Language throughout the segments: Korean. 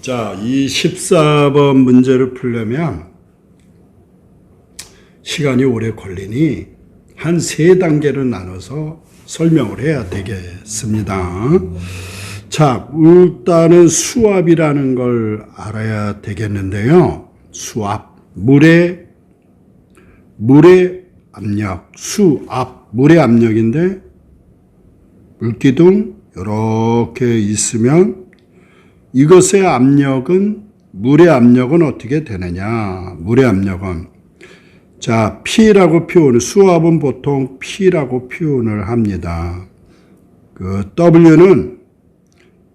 자, 이 14번 문제를 풀려면 시간이 오래 걸리니 한 세 단계로 나눠서 설명을 해야 되겠습니다. 자, 일단은 수압이라는 걸 알아야 되겠는데요. 수압, 물의 물의 압력, 수압, 물의 압력인데 물기둥 이렇게 있으면 이것의 압력은 물의 압력은 어떻게 되느냐? 물의 압력은 자 P라고 표현, 수압은 보통 P라고 표현을 합니다. 그 W는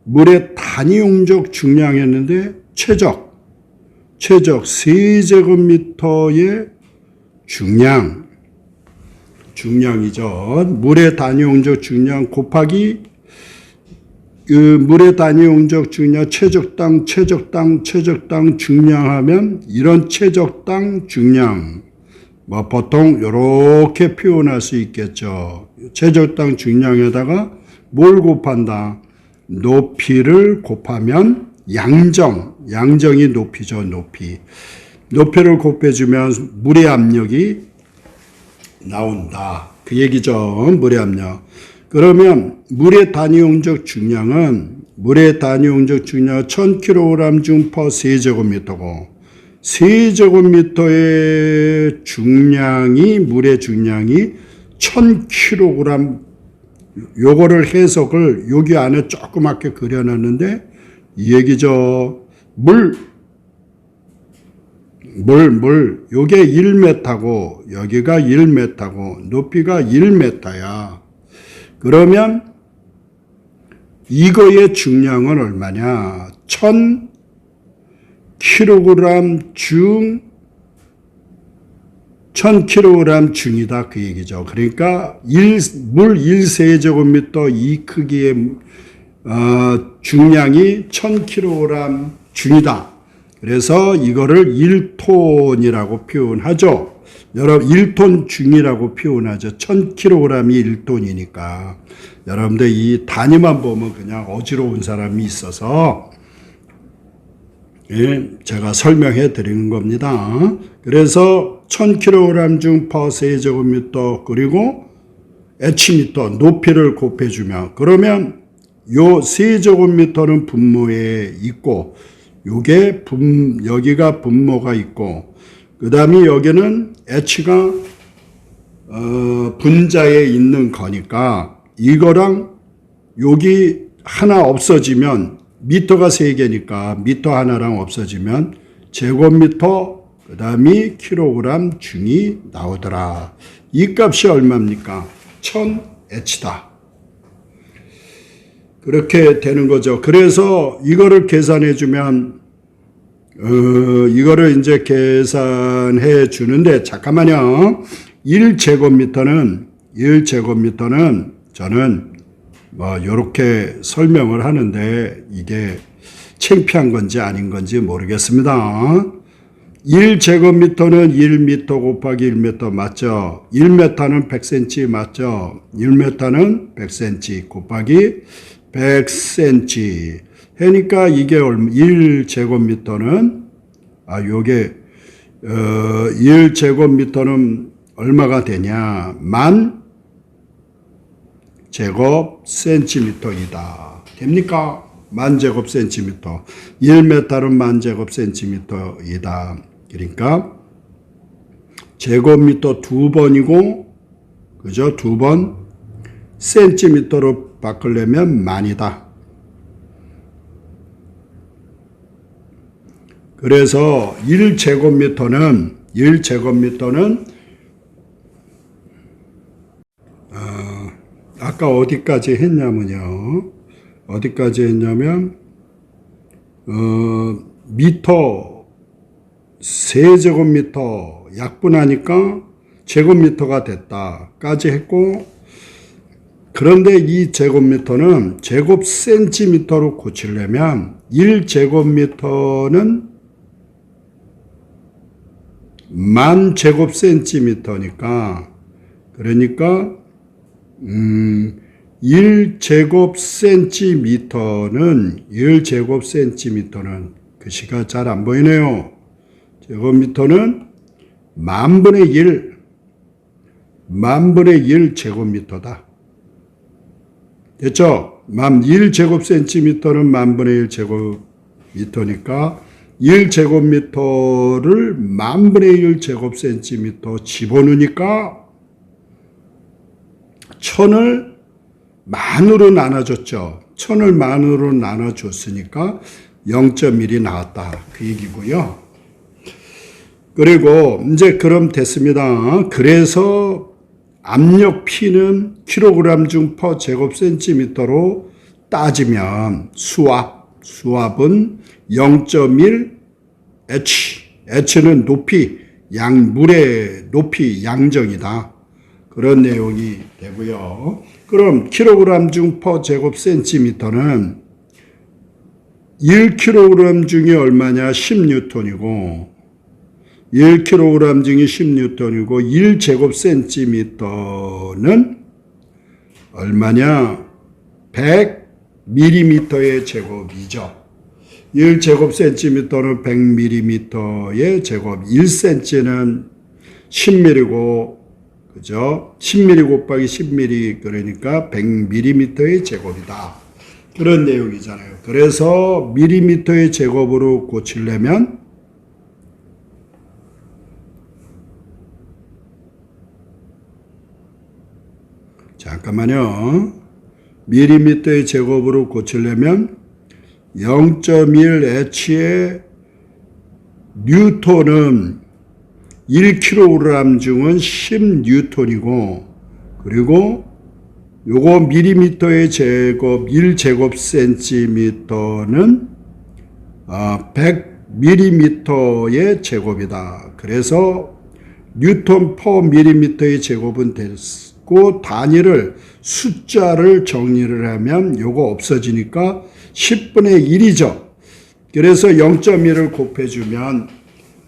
물의 단위 용적 중량이었는데 최적, 최적 세제곱미터의 중량, 중량이죠. 물의 단위 용적 중량 곱하기 그 물의 단위 용적 중량 최적당 최적당 최적당 중량하면 이런 최적당 중량 뭐 보통 이렇게 표현할 수 있겠죠. 최적당 중량에다가 뭘 곱한다? 높이를 곱하면 양정, 양정이 높이죠, 높이. 높이를 곱해주면 물의 압력이 나온다. 그 얘기죠. 물의 압력. 그러면 물의 단위용적 중량은 물의 단위용적 중량 1000kg 중 per 세제곱미터고 세제곱미터의 중량이 물의 중량이 1000kg 요거를 해석을 여기 안에 조그맣게 그려놨는데 이 얘기죠. 물 물, 물, 요게 1m고, 여기가 1m고, 높이가 1m야. 그러면 이거의 중량은 얼마냐? 1000kg 중 1000kg 중이다 그 얘기죠. 그러니까 1, 물 1세제곱미터 이 크기의 어, 중량이 1000kg 중이다. 그래서 이거를 1톤이라고 표현하죠. 여러분 1톤 중이라고 표현하죠. 1000kg이 1톤이니까. 여러분들 이 단위만 보면 그냥 어지러운 사람이 있어서 예, 제가 설명해 드리는 겁니다. 그래서 1000kg 중 per 세제곱미터 그리고 H미터 높이를 곱해주면 그러면 요 세제곱미터는 분모에 있고 요게 분 여기가 분모가 있고 그 다음에 여기는 H가 어, 분자에 있는 거니까 이거랑 여기 하나 없어지면 미터가 세 개니까 미터 하나랑 없어지면 제곱미터 그 다음이 킬로그램 중이 나오더라. 이 값이 얼마입니까? 1000H다. 그렇게 되는 거죠. 그래서 이거를 계산해 주면 어, 이거를 이제 계산해 주는데 잠깐만요. 1제곱미터는 1제곱미터는 저는 뭐 이렇게 설명을 하는데 이게 창피한 건지 아닌 건지 모르겠습니다. 1제곱미터는 1m 곱하기 1m 맞죠? 1m는 100cm 맞죠? 1m는 100cm 곱하기 100cm. 그러니까 이게 얼마, 1제곱미터는, 아, 요게, 어, 1제곱미터는 얼마가 되냐? 만 제곱 센티미터이다. 됩니까? 만 제곱 센티미터. 1m는 만 제곱 센티미터이다. 그러니까 제곱미터 두 번이고, 그죠? 두 번 센티미터로 바꾸려면 만이다. 그래서 1제곱미터는 1제곱미터는 어, 아까 어디까지 했냐면요. 어디까지 했냐면 어, 미터 세제곱미터 약분하니까 제곱미터가 됐다까지 했고 그런데 이 제곱미터는 제곱 센티미터로 고치려면 1제곱미터는 만 제곱 센티미터니까 그러니까 음 1제곱 센티미터는 1제곱 센티미터는 글씨가 잘 안 보이네요. 제곱미터는 만분의 1 만분의 1 제곱미터다. 됐죠? 만 1제곱센티미터는 만분의 1 제곱미터니까 1제곱미터를 만분의 1 제곱센티미터 집어넣으니까 천을 만으로 나눠줬죠. 천을 만으로 나눠줬으니까 0.1이 나왔다. 그 얘기고요. 그리고 이제 그럼 됐습니다. 그래서 압력 P는 킬로그램 중 퍼 제곱 센티미터로 따지면 수압, 수압은 0.1 H, H는 높이, 양, 물의 높이 양정이다. 그런 내용이 되고요. 그럼 킬로그램 중 퍼 제곱 센티미터는 1kg 중이 얼마냐? 10뉴턴이고 1kg 중이 10뉴턴이고 1제곱센티미터는 얼마냐? 100mm의 제곱이죠. 1제곱센티미터는 100mm의 제곱, 1cm는 10mm고 그죠? 10mm 곱하기 10mm 그러니까 100mm의 제곱이다. 그런 내용이잖아요. 그래서 밀리미터의 제곱으로 고치려면 잠깐만요. 밀리미터의 제곱으로 고치려면 0.1H의 뉴턴은 1kg 중은 10뉴턴이고 그리고 요거 밀리미터의 제곱 1제곱 센티미터는 100 밀리미터의 제곱이다. 그래서 뉴턴 퍼 밀리미터의 제곱은 됐 고 단위를 숫자를 정리를 하면 요거 없어지니까 10분의 1이죠. 그래서 0.1을 곱해주면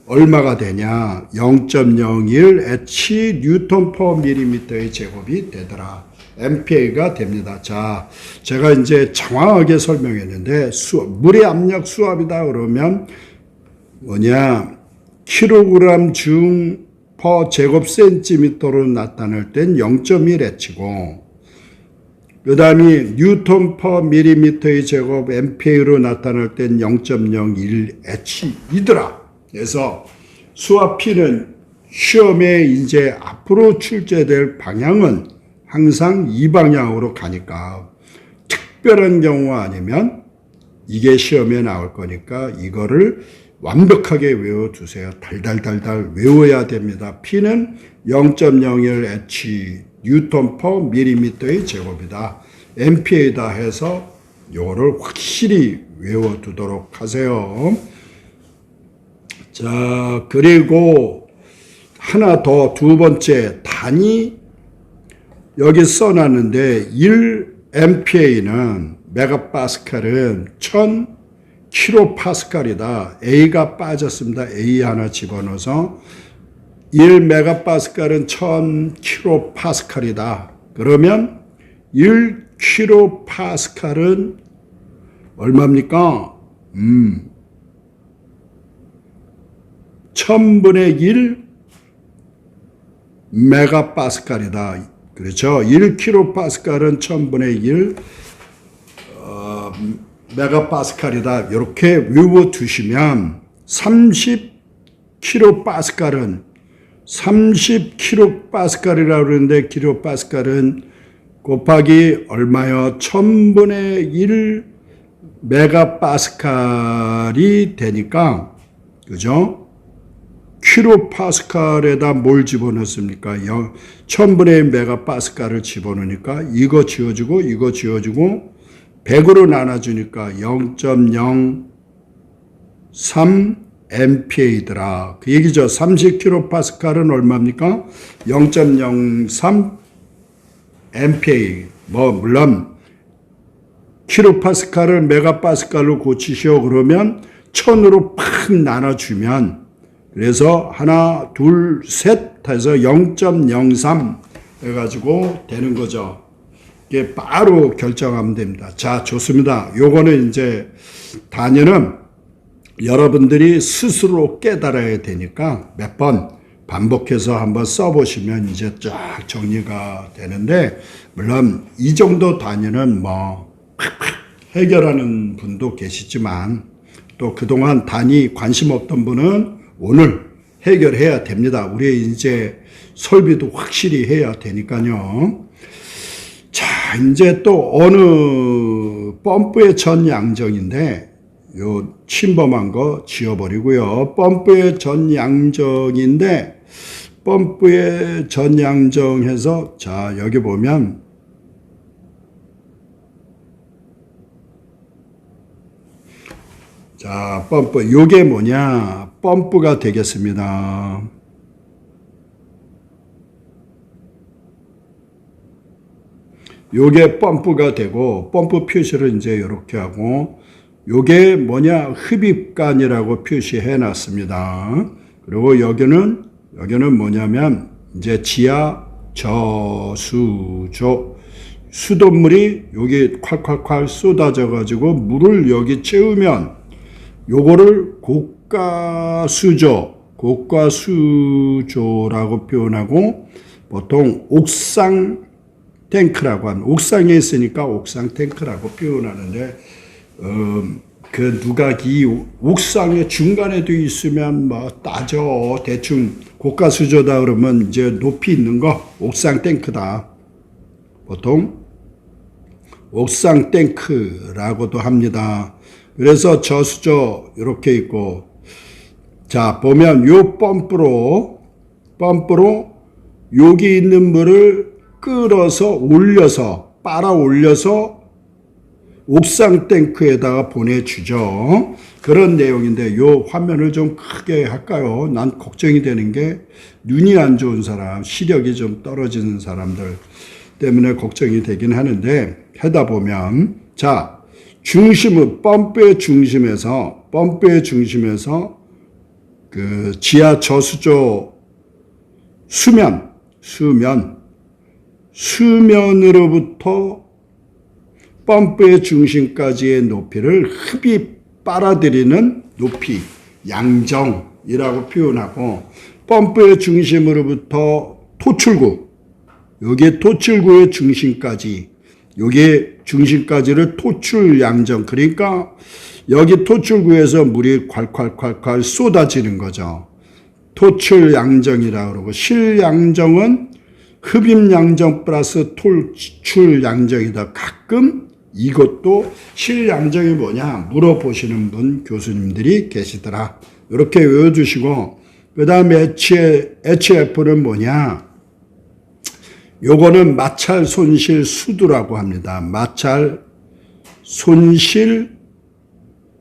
얼마가 되냐? 0.01 H 뉴턴 퍼 밀리미터의 제곱이 되더라. MPA가 됩니다. 자, 제가 이제 정확하게 설명했는데 수, 물의 압력 수압이다 그러면 뭐냐? 킬로그램 중 퍼 제곱 센티미터로 나타낼 땐 0.1H고 그 다음에 뉴턴 퍼 밀리미터의 제곱 MPA로 나타날 땐 0.01H이더라. 그래서 수압 P는 시험에 이제 앞으로 출제될 방향은 항상 이 방향으로 가니까 특별한 경우 아니면 이게 시험에 나올 거니까 이거를 완벽하게 외워두세요. 달달달달 외워야 됩니다. P는 0.01H 뉴턴 퍼 밀리미터의 제곱이다. MPA다 해서 요거를 확실히 외워두도록 하세요. 자, 그리고 하나 더 두 번째 단위 여기 써놨는데 1MPA는 메가파스칼은 1000 킬로파스칼이다. A가 빠졌습니다. A 하나 집어넣어서 1메가파스칼은 1000 킬로파스칼이다. 그러면 1 킬로파스칼은 얼마입니까? 음. 1000분의 1 메가파스칼이다. 그렇죠. 1킬로파스칼은 1000분의 1 어, 메가파스칼이다. 이렇게 외워 두시면 30킬로파스칼은 30킬로파스칼이라고 그러는데 킬로파스칼은 곱하기 얼마요? 1000분의 1 메가파스칼이 되니까 그죠? 킬로파스칼에다 뭘 집어넣습니까? 1000분의 1 메가파스칼을 집어넣으니까 이거 지워주고 이거 지워주고 100으로 나눠주니까 0.03 MPA더라. 그 얘기죠. 30킬로파스칼은 얼마입니까? 0.03 MPA. 뭐 물론 킬로파스칼을 메가파스칼로 고치시오 그러면 1000으로 팍 나눠주면 그래서 하나, 둘, 셋 해서 0.03 해가지고 되는 거죠. 이게 바로 결정하면 됩니다. 자, 좋습니다. 요거는 이제 단위는 여러분들이 스스로 깨달아야 되니까 몇 번 반복해서 한번 써보시면 이제 쫙 정리가 되는데, 물론 이 정도 단위는 뭐 해결하는 분도 계시지만, 또 그동안 단위 관심 없던 분은 오늘 해결해야 됩니다. 우리 이제 설비도 확실히 해야 되니까요. 자, 이제 또 어느 펌프의 전 양정인데, 요 침범한 거 지워버리고요. 펌프의 전 양정인데, 펌프의 전 양정해서, 자, 여기 보면, 자, 펌프. 요게 뭐냐? 펌프가 되겠습니다. 요게 펌프가 되고 펌프 표시를 이제 이렇게 하고 요게 뭐냐 흡입관이라고 표시해 놨습니다. 그리고 여기는 여기는 뭐냐면 이제 지하 저수조 수돗물이 여기 콸콸콸 쏟아져 가지고 물을 여기 채우면 요거를 고가수조 고가수조라고 표현하고 보통 옥상 탱크라고 하는 옥상에 있으니까 옥상 탱크라고 표현하는데 어, 그 누각이 옥상의 중간에도 있으면 뭐 따져 대충 고가 수조다 그러면 이제 높이 있는 거 옥상 탱크다 보통 옥상 탱크라고도 합니다. 그래서 저수조 이렇게 있고 자 보면 요 펌프로 펌프로 여기 있는 물을 끌어서 올려서 빨아 올려서 옥상 탱크에다가 보내주죠. 그런 내용인데 요 화면을 좀 크게 할까요? 난 걱정이 되는 게 눈이 안 좋은 사람, 시력이 좀 떨어지는 사람들 때문에 걱정이 되긴 하는데 하다 보면 자 중심은 펌프의 중심에서 펌프의 중심에서 그 지하 저수조 수면 수면 수면으로부터 펌프의 중심까지의 높이를 흡입 빨아들이는 높이 양정이라고 표현하고 펌프의 중심으로부터 토출구 여기 토출구의 중심까지 여기 중심까지를 토출 양정 그러니까 여기 토출구에서 물이 콸콸콸콸 쏟아지는 거죠. 토출 양정이라 그러고 실 양정은 흡입 양정 플러스 토출 양정이다. 가끔 이것도 실 양정이 뭐냐 물어보시는 분 교수님들이 계시더라. 이렇게 외워주시고 그 다음에 HF는 뭐냐 요거는 마찰 손실 수두라고 합니다. 마찰 손실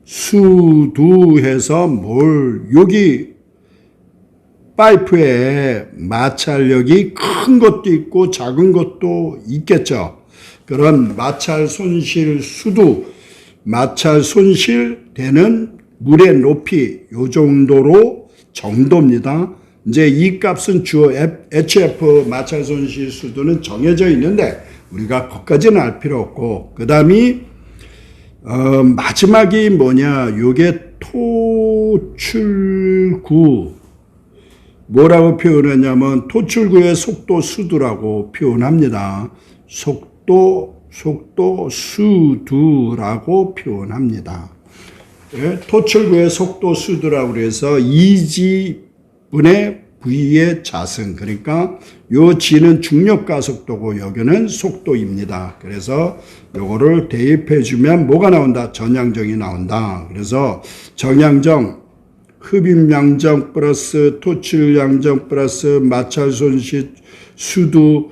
수두해서 뭘 여기 파이프에 마찰력이 큰 것도 있고 작은 것도 있겠죠. 그런 마찰 손실 수두, 마찰 손실 되는 물의 높이 요 정도로 정도입니다. 이제 이 값은 주어 HF 마찰 손실 수두는 정해져 있는데 우리가 거기까지는 알 필요 없고 그 다음이 어, 마지막이 뭐냐 요게 토출구 뭐라고 표현하냐면 토출구의 속도 수두라고 표현합니다. 속도 속도 수두라고 표현합니다. 예, 토출구의 속도 수두라고 그래서 이지분의 V의 자승 그러니까 요 G는 중력 가속도고 여기는 속도입니다. 그래서 요거를 대입해 주면 뭐가 나온다? 전양정이 나온다. 그래서 정양정 흡입 양정 플러스 토출 양정 플러스 마찰 손실 수두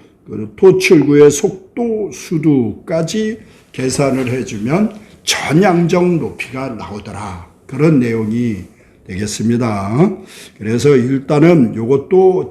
토출구의 속도 수두까지 계산을 해주면 전양정 높이가 나오더라. 그런 내용이 되겠습니다. 그래서 일단은 요것도